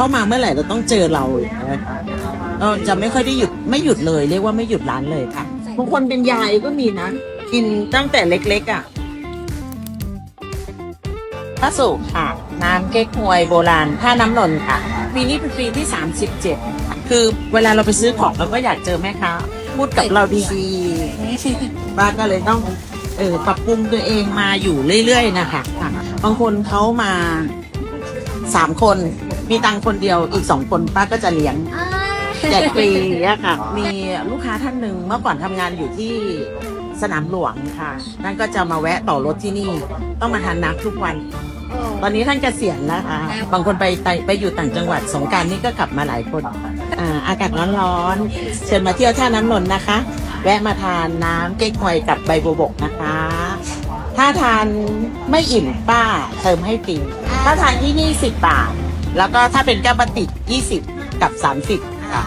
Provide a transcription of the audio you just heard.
เข้ามาเมื่อไหร่เราต้องเจอเรานะคะเราจะไม่ค่อยได้หยุดไม่หยุดเลย เรียกว่าไม่หยุดร้านเลยค่ะบางคนเป็นยายก็มีนะกินตั้งแต่เล็กๆอะพระสุค่ะ น้ำเก๊กฮวยโบราณท่าน้ำนนท์ค่ะปีนี้เป็นปีที่ 37 คือเวลาเราไปซื้อของเราก็อยากเจอแม่ค้าพูดกับเราดีๆป้าก็เลยต้องเออปรับปรุงตัวเองมาอยู่เรื่อยๆนะคะค่ะบางคนเขามาสามคน มีตังค์คนเดียวอีกสองคนป้าก็จะเลี้ยงแจกฟรีอะค่ะ มีลูกค้าท่านหนึ่งเมื่อก่อนทำงานอยู่ที่สนามหลวงค่ะ นั่นก็จะมาแวะต่อรถที่นี่ ต้องมาทานน้ำทุกวัน ตอนนี้ท่านเกษียณแล้วค่ะ บางคนไปไปไปอยู่ต่างจังหวัดสงกรารนี่ก็กลับมาหลายคนอ่าอากาศร้อนๆ เชิญมาเที่ยวท่าน้ำนนท์นะคะ แวะมาทานน้ำเก๊กฮวยกับใบบัวบกนะคะ ถ้าทานไม่อิ่มป้าเติมให้ฟรีถ้าทานที่นี่สิบบาท แล้วก็ถ้าเป็นแก้วปฏิกยี่สิบกับสามสิบค่ะ